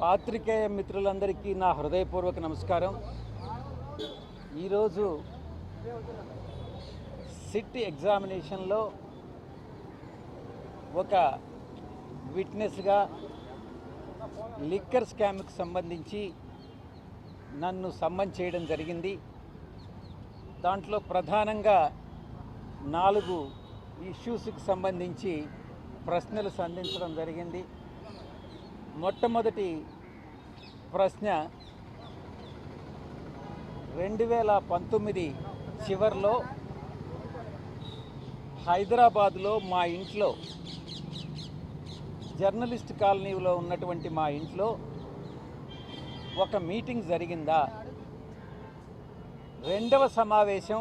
పాత్రికేయ మిత్రులందరికీ నా హృదయపూర్వక నమస్కారం. ఈరోజు సిట్ ఎగ్జామినేషన్లో ఒక విట్నెస్గా లిక్కర్ స్కామ్కి సంబంధించి నన్ను సమ్మన్ చేయడం జరిగింది. దాంట్లో ప్రధానంగా నాలుగు ఇష్యూస్కి సంబంధించి ప్రశ్నలు సంధించడం జరిగింది. మొట్టమొదటి ప్రశ్న రెండు వేల పంతొమ్మిది చివరిలో హైదరాబాద్లో మా ఇంట్లో జర్నలిస్ట్ కాలనీలో ఉన్నటువంటి మా ఇంట్లో ఒక మీటింగ్ జరిగిందా? రెండవ సమావేశం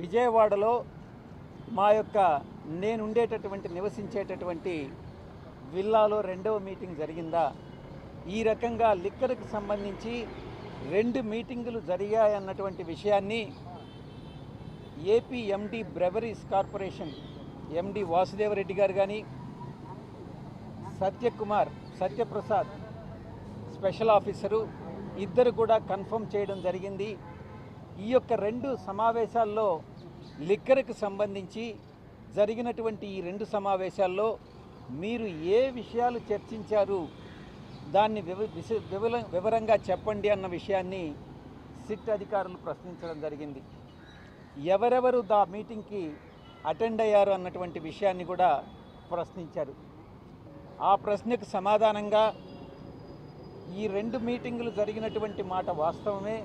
విజయవాడలో మా యొక్క నేను ఉండేటటువంటి నివసించేటటువంటి విల్లాలో రెండవ మీటింగ్ జరిగిందా? ఈ రకంగా లిక్కర్కి సంబంధించి రెండు మీటింగులు జరిగాయన్నటువంటి విషయాన్ని AP MD breweries corporation MD Vasudeva Reddy గారు కానీ సత్యకుమార్ సత్యప్రసాద్ స్పెషల్ ఆఫీసరు ఇద్దరు కూడా కన్ఫర్మ్ చేయడం జరిగింది. ఈ యొక్క రెండు సమావేశాల్లో లిక్కర్కి సంబంధించి జరిగినటువంటి ఈ రెండు సమావేశాల్లో మీరు ఏ విషయాలు చర్చించారు? దాన్ని వివ వివరంగా చెప్పండి అన్న విషయాన్ని సిట్ అధికారులు ప్రశ్నించడం జరిగింది. ఎవరెవరు దా మీటింగ్కి అటెండ్ అయ్యారు అన్నటువంటి విషయాన్ని కూడా ప్రశ్నించారు. ఆ ప్రశ్నకు సమాధానంగా ఈ రెండు మీటింగులు జరిగినటువంటి మాట వాస్తవమే.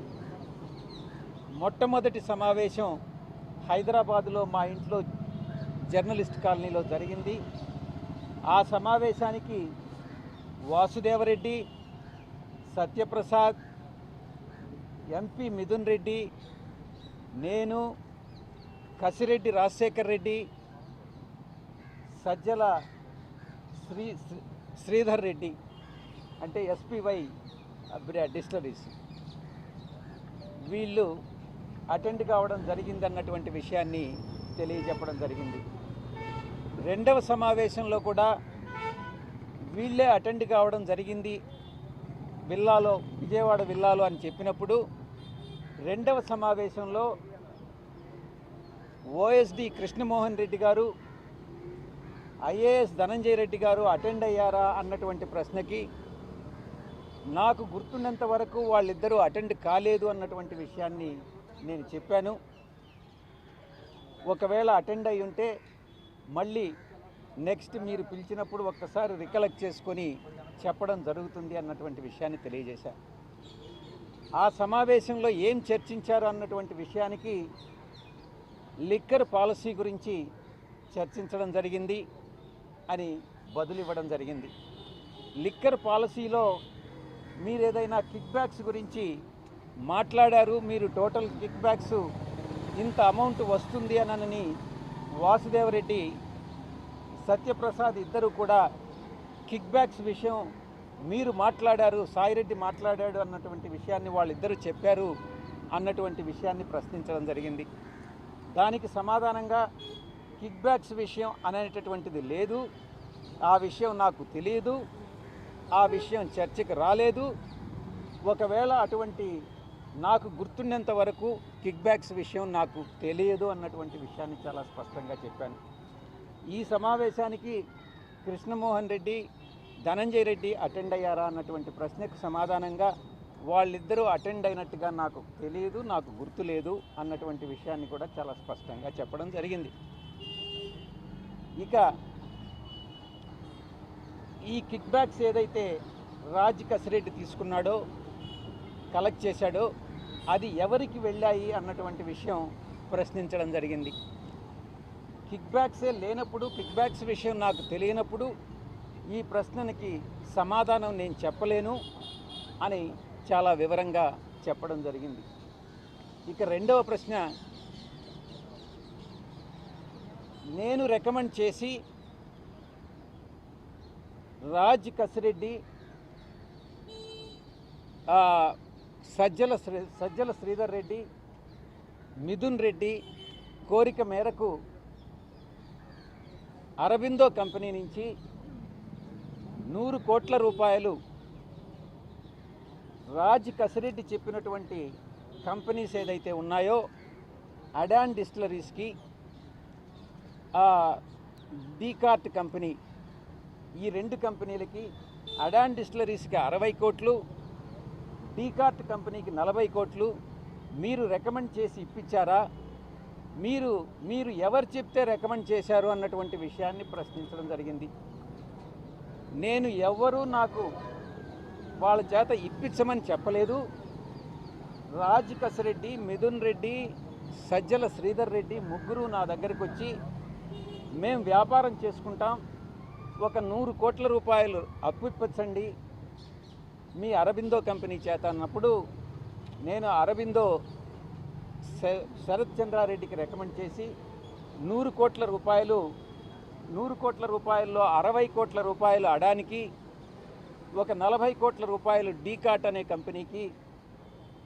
మొట్టమొదటి సమావేశం హైదరాబాదులో మా ఇంట్లో జర్నలిస్ట్ కాలనీలో జరిగింది. ఆ సమావేశానికి వాసుదేవరెడ్డి సత్యప్రసాద్ ఎంపీ మిథున్ రెడ్డి నేను కసిరెడ్డి రాజశేఖర్ రెడ్డి సజ్జల శ్రీ శ్రీ- శ్రీధర్ రెడ్డి అంటే ఎస్పీవై డిస్టరీస్ వీళ్ళు అటెండ్ కావడం జరిగిందన్నటువంటి విషయాన్ని తెలియజెప్పడం జరిగింది. రెండవ సమావేశంలో కూడా వీళ్ళే అటెండ్ కావడం జరిగింది. విల్లాలో విజయవాడ విల్లాలో అని చెప్పినప్పుడు రెండవ సమావేశంలో ఓఎస్డి కృష్ణమోహన్ రెడ్డి గారు ఐఏఎస్ ధనంజయ రెడ్డి గారు అటెండ్ అయ్యారా అన్నటువంటి ప్రశ్నకి నాకు గుర్తున్నంత వరకు వాళ్ళిద్దరూ అటెండ్ కాలేదు అన్నటువంటి విషయాన్ని నేను చెప్పాను. ఒకవేళ అటెండ్ అయి ఉంటే మళ్ళీ నెక్స్ట్ మీరు పిలిచినప్పుడు ఒక్కసారి రికలెక్ట్ చేసుకొని చెప్పడం జరుగుతుంది అన్నటువంటి విషయాన్ని తెలియజేశారు ఆ సమావేశంలో ఏం చర్చించారు అన్నటువంటి విషయానికి లిక్కర్ పాలసీ గురించి చర్చించడం జరిగింది అని బదులివ్వడం జరిగింది. లిక్కర్ పాలసీలో మీరు ఏదైనా కిక్ బ్యాక్స్ గురించి మాట్లాడారు మీరు టోటల్ కిక్ బ్యాక్స్ ఇంత అమౌంట్ వస్తుంది అనని వాసుదేవరెడ్డి సత్యప్రసాద్ ఇద్దరు కూడా కిక్ బ్యాక్స్ విషయం మీరు మాట్లాడారు సాయిరెడ్డి మాట్లాడాడు అన్నటువంటి విషయాన్ని వాళ్ళిద్దరూ చెప్పారు అన్నటువంటి విషయాన్ని ప్రశ్నించడం జరిగింది. దానికి సమాధానంగా కిక్ బ్యాక్స్ విషయం అనేటటువంటిది లేదు. ఆ విషయం నాకు తెలియదు. ఆ విషయం చర్చకు రాలేదు. ఒకవేళ అటువంటి నాకు గుర్తుండేంత వరకు కిక్ బ్యాక్స్ విషయం నాకు తెలియదు అన్నటువంటి విషయాన్ని చాలా స్పష్టంగా చెప్పాను. ఈ సమావేశానికి కృష్ణమోహన్ రెడ్డి ధనంజయ రెడ్డి అటెండ్ అయ్యారా అన్నటువంటి ప్రశ్నకు సమాధానంగా వాళ్ళిద్దరూ అటెండ్ అయినట్టుగా నాకు తెలియదు నాకు గుర్తు లేదు అన్నటువంటి విషయాన్ని కూడా చాలా స్పష్టంగా చెప్పడం జరిగింది. ఇక ఈ కిక్ బ్యాక్స్ ఏదైతే రాజ్ కసిరెడ్డి తీసుకున్నాడో కలెక్ట్ చేశాడో అది ఎవరికి వెళ్ళాయి అన్నటువంటి విషయం ప్రశ్నించడం జరిగింది. కిక్ బ్యాక్సే లేనప్పుడు కిక్ బ్యాక్స్ విషయం నాకు తెలియనప్పుడు ఈ ప్రశ్నకి సమాధానం నేను చెప్పలేను అని చాలా వివరంగా చెప్పడం జరిగింది. ఇక రెండవ ప్రశ్న నేను రికమెండ్ చేసి రాజ్ కసిరెడ్డి సజ్జల శ్రీ సజ్జల శ్రీధర్ రెడ్డి మిథున్ రెడ్డి కోరిక మేరకు అరబిందో కంపెనీ నుంచి నూరు కోట్ల రూపాయలు రాజ్ కసిరెడ్డి చెప్పినటువంటి కంపెనీస్ ఏదైతే ఉన్నాయో అడాన్ డిస్టిలరీస్కి డీకార్ట్ కంపెనీ ఈ రెండు కంపెనీలకి అడాన్ డిస్టిలరీస్కి అరవై కోట్లు డీకార్ట్ కంపెనీకి నలభై కోట్లు మీరు రికమెండ్ చేసి ఇప్పించారా? మీరు మీరు ఎవరు చెప్తే రికమెండ్ చేశారు అన్నటువంటి విషయాన్ని ప్రశ్నించడం జరిగింది. నేను ఎవ్వరూ నాకు వాళ్ళ చేత ఇప్పించమని చెప్పలేదు. రాజ్ కసిరెడ్డి మిథున్ రెడ్డి సజ్జల శ్రీధర్ రెడ్డి ముగ్గురు నా దగ్గరికి వచ్చి మేము వ్యాపారం చేసుకుంటాం. ఒక నూరు కోట్ల రూపాయలు అప్పు ఇప్పించండి. మీ అరబిందో కంపెనీ చేత అన్నప్పుడు నేను అరబిందో శ- శరత్ చంద్రారెడ్డికి రికమెండ్ చేసి నూరు కోట్ల రూపాయలు నూరు కోట్ల రూపాయల్లో అరవై కోట్ల రూపాయలు అడానికి ఒక నలభై కోట్ల రూపాయలు డీకాట్ అనే కంపెనీకి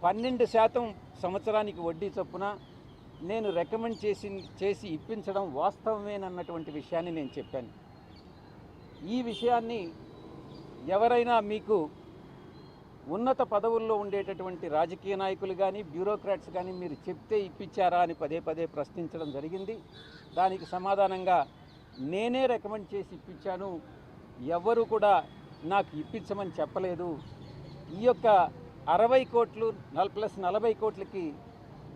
పన్నెండు శాతం సంవత్సరానికి వడ్డీ చొప్పున నేను రికమెండ్ చేసి చేసి ఇప్పించడం వాస్తవమేనన్నటువంటి విషయాన్ని నేను చెప్పాను. ఈ విషయాన్ని ఎవరైనా మీకు ఉన్నత పదవుల్లో ఉండేటటువంటి రాజకీయ నాయకులు కానీ బ్యూరోక్రాట్స్ కానీ మీరు చెప్తే ఇప్పించారా అని పదే పదే ప్రశ్నించడం జరిగింది. దానికి సమాధానంగా నేనే రికమెండ్ చేసి ఇప్పించాను ఎవరు కూడా నాకు ఇప్పించమని చెప్పలేదు. ఈ యొక్క అరవై కోట్లు నల్ ప్లస్ నలభై కోట్లకి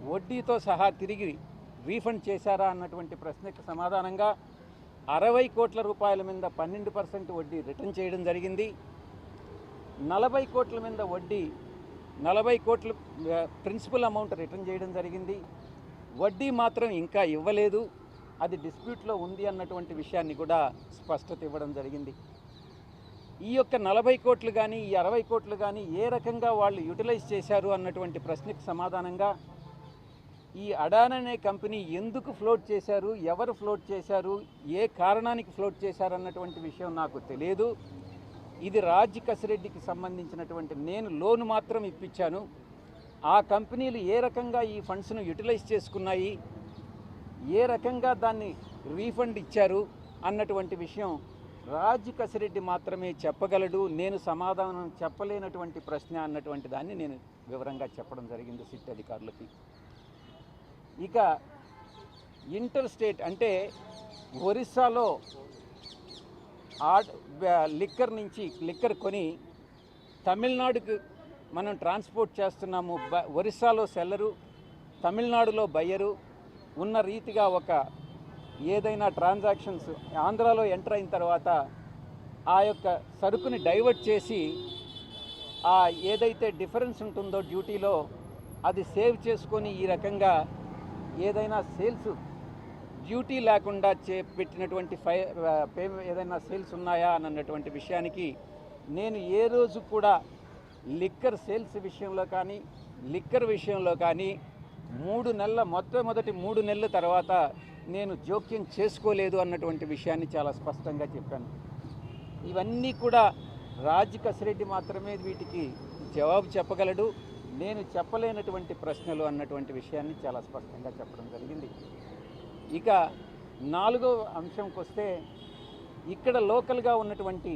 వడ్డీతో సహా తిరిగి రీఫండ్ చేశారా అన్నటువంటి ప్రశ్నకు సమాధానంగా అరవై కోట్ల రూపాయల మీద పన్నెండు పర్సెంట్ వడ్డీ రిటర్న్ చేయడం జరిగింది. నలభై కోట్ల మీద వడ్డీ నలభై కోట్ల ప్రిన్సిపల్ అమౌంట్ రిటర్న్ చేయడం జరిగింది. వడ్డీ మాత్రం ఇంకా ఇవ్వలేదు. అది డిస్ప్యూట్లో ఉంది అన్నటువంటి విషయాన్ని కూడా స్పష్టత ఇవ్వడం జరిగింది. ఈ యొక్క నలభై కోట్లు కానీ ఈ అరవై కోట్లు కానీ ఏ రకంగా వాళ్ళు యూటిలైజ్ చేశారు అన్నటువంటి ప్రశ్నకు సమాధానంగా ఈ అడాన్ అనే కంపెనీ ఎందుకు ఫ్లోట్ చేశారు ఎవరు ఫ్లోట్ చేశారు ఏ కారణానికి ఫ్లోట్ చేశారు అన్నటువంటి విషయం నాకు తెలియదు. ఇది రాజ్ కసిరెడ్డికి సంబంధించినటువంటి నేను లోన్ మాత్రం ఇప్పించాను. ఆ కంపెనీలు ఏ రకంగా ఈ ఫండ్స్ను యూటిలైజ్ చేసుకున్నాయి ఏ రకంగా దాన్ని రీఫండ్ ఇచ్చారు అన్నటువంటి విషయం రాజ్ కసిరెడ్డి మాత్రమే చెప్పగలడు. నేను సమాధానం చెప్పలేనటువంటి ప్రశ్న అన్నటువంటి దాన్ని నేను వివరంగా చెప్పడం జరిగింది సిట్ అధికారులకి. ఇక ఇంటర్ స్టేట్ అంటే ఒరిస్సాలో లిక్కర్ నుంచి లిక్కర్ కొని తమిళనాడుకు మనం ట్రాన్స్పోర్ట్ చేస్తున్నాము. బ- ఒరిస్సాలో సెల్లరు తమిళనాడులో బయ్యరు ఉన్న రీతిగా ఒక ఏదైనా ట్రాన్సాక్షన్స్ ఆంధ్రాలో ఎంటర్ అయిన తర్వాత ఆ యొక్క సరుకుని డైవర్ట్ చేసి ఆ ఏదైతే డిఫరెన్స్ ఉంటుందో డ్యూటీలో అది సేవ్ చేసుకొని ఈ రకంగా ఏదైనా సేల్స్ డ్యూటీ లేకుండా చే పెట్టినటువంటి ఫై పే ఏదైనా సేల్స్ ఉన్నాయా అన్నటువంటి విషయానికి నేను ఏ రోజు కూడా లిక్కర్ సేల్స్ విషయంలో కానీ లిక్కర్ విషయంలో కానీ మూడు నెలల మొట్టమొదటి మూడు నెలల తర్వాత నేను జోక్యం చేసుకోలేదు అన్నటువంటి విషయాన్ని చాలా స్పష్టంగా చెప్పాను. ఇవన్నీ కూడా రాజ్ కసిరెడ్డి మాత్రమే వీటికి జవాబు చెప్పగలడు. నేను చెప్పలేనటువంటి ప్రశ్నలు అన్నటువంటి విషయాన్ని చాలా స్పష్టంగా చెప్పడం జరిగింది. ఇక నాలుగో అంశంకి వస్తే ఇక్కడ లోకల్గా ఉన్నటువంటి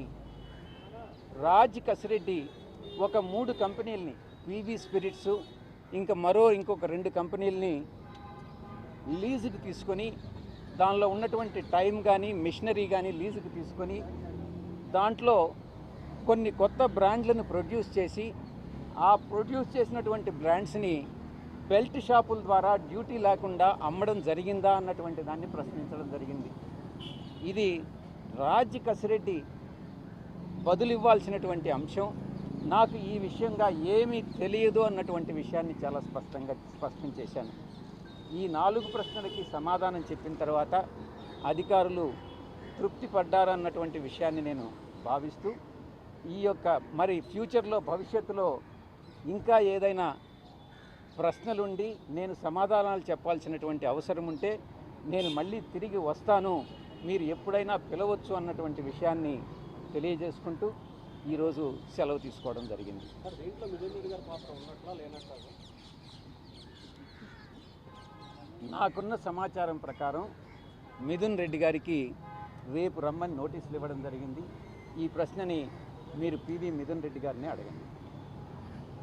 రాజ్ కసిరెడ్డి ఒక మూడు కంపెనీలని పీవీ స్పిరిట్స్ ఇంకా మరో ఇంకొక రెండు కంపెనీలని లీజుకి తీసుకొని దానిలో ఉన్నటువంటి టైం కానీ మిషనరీ కానీ లీజుకి తీసుకొని దాంట్లో కొన్ని కొత్త బ్రాండ్లను ప్రొడ్యూస్ చేసి ఆ ప్రొడ్యూస్ చేసినటువంటి బ్రాండ్స్ని బెల్ట్ షాపుల ద్వారా డ్యూటీ లేకుండా అమ్మడం జరిగిందా అన్నటువంటి దాన్ని ప్రశ్నించడం జరిగింది. ఇది రాజ్ కసిరెడ్డి బదులు ఇవ్వాల్సినటువంటి అంశం. నాకు ఈ విషయంగా ఏమీ తెలియదు అన్నటువంటి విషయాన్ని చాలా స్పష్టంగా స్పష్టం చేశాను. ఈ నాలుగు ప్రశ్నలకి సమాధానం చెప్పిన తర్వాత అధికారులు తృప్తి పడ్డారన్నటువంటి విషయాన్ని నేను భావిస్తూ ఈ యొక్క మరి ఫ్యూచర్లో భవిష్యత్తులో ఇంకా ఏదైనా ప్రశ్నలుండి నేను సమాధానాలు చెప్పాల్సినటువంటి అవసరం ఉంటే నేను మళ్ళీ తిరిగి వస్తాను. మీరు ఎప్పుడైనా పిలవచ్చు అన్నటువంటి విషయాన్ని తెలియజేసుకుంటూ ఈరోజు సెలవు తీసుకోవడం జరిగింది. నాకున్న సమాచారం ప్రకారం మిథున్ రెడ్డి గారికి రేపు రమ్మని నోటీసులు ఇవ్వడం జరిగింది. ఈ ప్రశ్నని మీరు పివి మిథున్ రెడ్డి గారిని అడగండి.